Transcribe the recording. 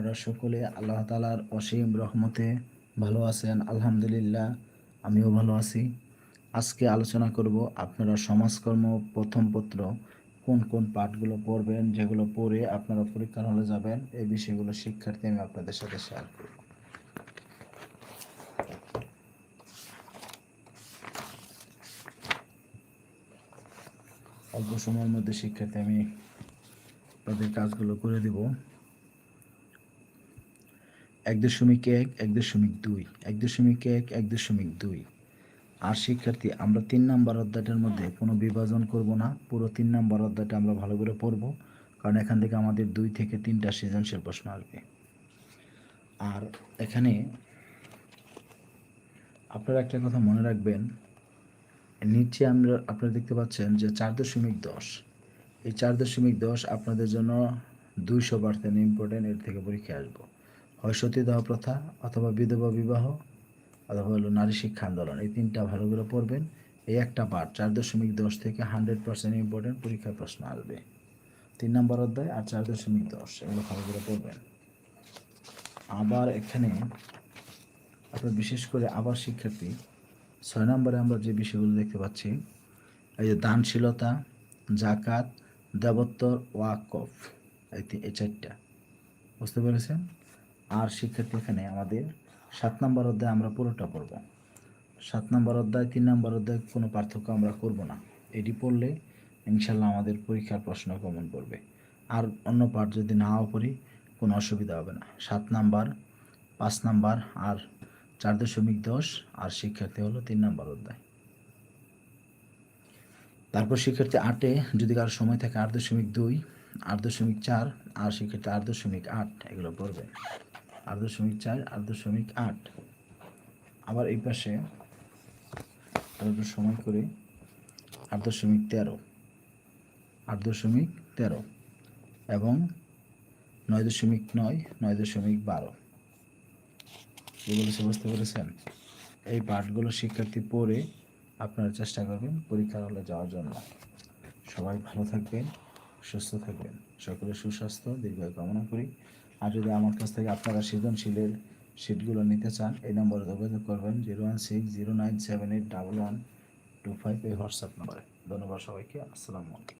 আপনারা সকলে আল্লাহ তালার অসীম রহমতে ভালো আছেন, আলহামদুলিল্লাহ, আমিও ভালো আছি। আজকে আলোচনা করব আপনারা সমাজকর্ম প্রথম পত্র কোন কোন পাঠগুলো পড়বেন, যেগুলো পড়ে আপনারা পরীক্ষার হলে যাবেন, এই বিষয়গুলো শিক্ষার্থী আমি আপনাদের সাথে শেয়ার করব। অল্প সময়ের মধ্যে শিক্ষার্থী আমি তাদের কাজগুলো করে দেব। এক দশমিক এক এক দশমিক দুই, এক দশমিক এক এক দশমিক দুই। আর শিক্ষার্থী, আমরা তিন নাম্বার অধ্যায়টার মধ্যে কোনো বিভাজন করব না, পুরো তিন নাম্বার অধ্যায়টা আমরা ভালো করে পড়ব, কারণ এখান থেকে আমাদের দুই থেকে তিনটা সৃজনশীল প্রশ্ন আসবে। আর এখানে আপনারা একটা কথা মনে রাখবেন, নিচে আমরা, আপনারা দেখতে পাচ্ছেন যে চার দশমিক দশ। এই চার দশমিক দশ আপনাদের জন্য দুইশো পার্সেন্ট ইম্পর্টেন্ট এর থেকে পরীক্ষা আসব। হয় সতী সতীদাহ প্রথা অথবা বিধবা বিবাহ অথবা হলো নারী শিক্ষা আন্দোলন। এই তিনটা ভালো করে পড়বেন। এই একটা পার্ট চার দশমিক দশ থেকে হান্ড্রেড পার্সেন্ট ইম্পর্টেন্ট পরীক্ষার প্রশ্ন আসবে। তিন নম্বর অধ্যায় আর চার দশমিক দশ, এগুলো ভালো করে পড়বেন। আবার এখানে আপনার বিশেষ করে আবার শিক্ষার্থী, ছয় নম্বরে আমরা যে বিষয়গুলো দেখতে পাচ্ছি, এই যে দানশীলতা, জাকাত, দেবত্তর, ওয়াকফ এই চারটা। বুঝতে পেরেছেন? আর শিক্ষার্থী এখানে আমাদের সাত নম্বর অধ্যায় আমরা পুরোটা পড়ব। সাত নম্বর অধ্যায়, তিন নম্বর অধ্যায় কোনো পার্থক্য আমরা করব না। এটি পড়লে ইনশাল্লাহ আমাদের পরীক্ষার প্রশ্ন কমন পড়বে আর অন্য পাঠ যদি নাও পড়ি, কোনো অসুবিধা হবে না। সাত নাম্বার, পাঁচ নাম্বার আর চার দশমিক দশ আর শিক্ষার্থী হলো তিন নাম্বার অধ্যায়। তারপর শিক্ষার্থী আটে যদি কারও সময় থাকে আট দশমিক দুই, আট দশমিক চার আর শিক্ষার্থী আট দশমিক আট, এগুলো পড়বে। আট দশমিক চার, আট দশমিক আট। আবার এই পাশে আর সময় করে, আট দশমিক তেরো, আট দশমিক তেরো এবং নয় দশমিক নয় নয় দশমিক বারো। কি বলেছে বুঝতে পেরেছেন? এই পাঠগুলো শিক্ষার্থী পড়ে আপনারা চেষ্টা করবেন পরীক্ষার হলে যাওয়ার জন্য। সবাই ভালো থাকবেন, সুস্থ থাকবেন। সকলের সুস্বাস্থ্য, দীর্ঘায়ু কামনা করি। আর যদি আমার কাছ থেকে আপনারা সৃজনশীলের সিটগুলো নিতে চান, এই নম্বরে যোগাযোগ করবেন zero one six zero nine seven eight double one two five এই হোয়াটসঅ্যাপ নম্বরে। ধন্যবাদ সবাইকে, আসসালামু আলাইকুম।